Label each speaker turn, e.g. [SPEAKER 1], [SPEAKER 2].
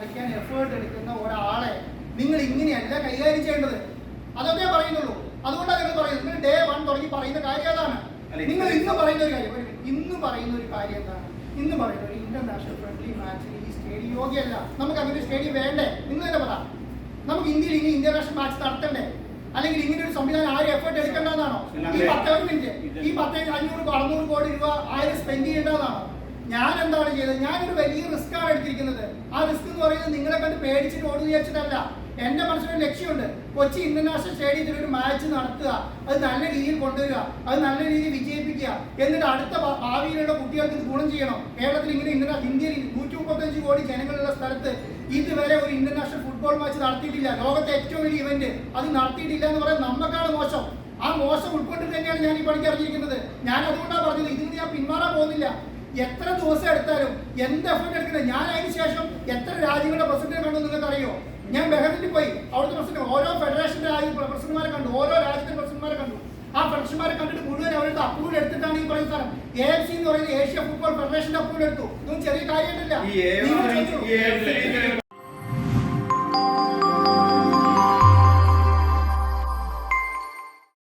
[SPEAKER 1] കളിക്കാൻ എഫേർട്ട് എടുക്കുന്ന ഒരാളെ നിങ്ങൾ ഇങ്ങനെയല്ല കൈകാര്യം ചെയ്യേണ്ടത്. അതൊക്കെ പറയുന്നുള്ളൂ. അതുകൊണ്ടാണ് നിങ്ങൾ പറയുന്നത്. നിങ്ങൾ ഡേ വൺ തുടങ്ങി പറയുന്ന കാര്യം അതാണ്. നിങ്ങൾ ഇന്ന് പറയുന്ന ഒരു കാര്യം ഇന്ന് പറയുന്ന ഒരു കാര്യം എന്താണ്? ഇന്ന് പറയുന്ന ഒരു ഇന്റർനാഷണൽ ഫ്രണ്ട്ലി മാച്ചിന് ഈ സ്റ്റേഡിയം യോഗ്യമല്ല നമുക്ക് അങ്ങനെ സ്റ്റേഡിയം വേണ്ടേ? നിങ്ങൾ തന്നെ പറ. നമുക്ക് ഇന്ത്യയിൽ ഇനി ഇന്റർനാഷണൽ മാച്ച് നടത്തണ്ടേ? അല്ലെങ്കിൽ ഇങ്ങനെ ഒരു സംവിധാനം ആരും എഫേർട്ട് എടുക്കേണ്ടതാണോ ഈ പത്ത് മിനിറ്റ്. ഈ പത്ത് അഞ്ഞൂറ് അറുന്നൂറ് കോടി രൂപ ആരും സ്പെൻഡ് ചെയ്യേണ്ടതാണോ ഞാൻ എന്താണ് ചെയ്തത്? ഞാനൊരു വലിയ റിസ്ക് ആണ് എടുത്തിരിക്കുന്നത്. ആ റിസ്ക് എന്ന് പറയുന്നത് നിങ്ങളെ കണ്ട് പേടിച്ചിട്ട് ഓടുന്നു വിചാരിച്ചിട്ടല്ല. എന്റെ മനസ്സിലൊരു ലക്ഷ്യമുണ്ട്. കൊച്ചി ഇന്റർനാഷണൽ സ്റ്റേഡിയത്തിൽ ഒരു മാച്ച് നടത്തുക. അത് നല്ല രീതിയിൽ കൊണ്ടുവരിക. അത് നല്ല രീതിയിൽ വിജയിപ്പിക്കുക. എന്നിട്ട് അടുത്ത ഭാവിയിലുള്ള കുട്ടികൾക്ക് ഇത് ഗുണം ചെയ്യണം. കേരളത്തിൽ ഇങ്ങനെ ഇന്റർനാഷണൽ ഇന്ത്യയിൽ നൂറ്റി മുപ്പത്തഞ്ച് കോടി ജനങ്ങളുള്ള സ്ഥലത്ത് ഇതുവരെ ഒരു ഇന്റർനാഷണൽ ഫുട്ബോൾ മാച്ച് നടത്തിയിട്ടില്ല. ലോകത്തെ ഏറ്റവും വലിയ ഇവന്റ് അത് നടത്തിയിട്ടില്ല എന്ന് പറയാൻ നമ്മക്കാണ് മോശം. ആ മോശം ഉൾക്കൊണ്ട് തന്നെയാണ് ഞാൻ ഈ പണിക്ക് ഇറങ്ങിയിരിക്കുന്നത്. ഞാൻ അതുകൊണ്ടാണ് പറഞ്ഞത്. ഇതിൽ നിന്ന് ഞാൻ പിന്മാറാൻ പോകുന്നില്ല. എത്ര ദിവസം എടുത്താലും എന്ത് എഫേർട്ട് എടുക്കുന്നത് ഞാൻ അതിന് ശേഷം എത്ര രാജ്യങ്ങളുടെ പ്രസിഡന്റ് കണ്ടു നിങ്ങൾക്ക് അറിയോ ഞാൻ ബഹറിനിൽ പോയി. അവിടുത്തെ പ്രസിഡന്റ് ഓരോ ഫെഡറേഷന്റെ രാജ്യ പ്രസിഡന്റുമാരെ കണ്ടു. ഓരോ രാജ്യത്തെ പ്രസിഡന്റുമാരെ കണ്ടു. ആ പ്രഷന്മാരെ കണ്ടിട്ട് മുഴുവൻ അവരുടെ അപ്രൂവൽ എടുത്തിട്ടാണ് ഈ പറയുന്ന സ്ഥലം എ എഫ് സി എന്ന് പറയുന്നത് ഏഷ്യ ഫുട്ബോൾ ഫെഡറേഷന്റെ അപ്രൂവൽ എടുത്തു. ഇതൊന്നും ചെറിയ കാര്യമായിട്ടില്ല.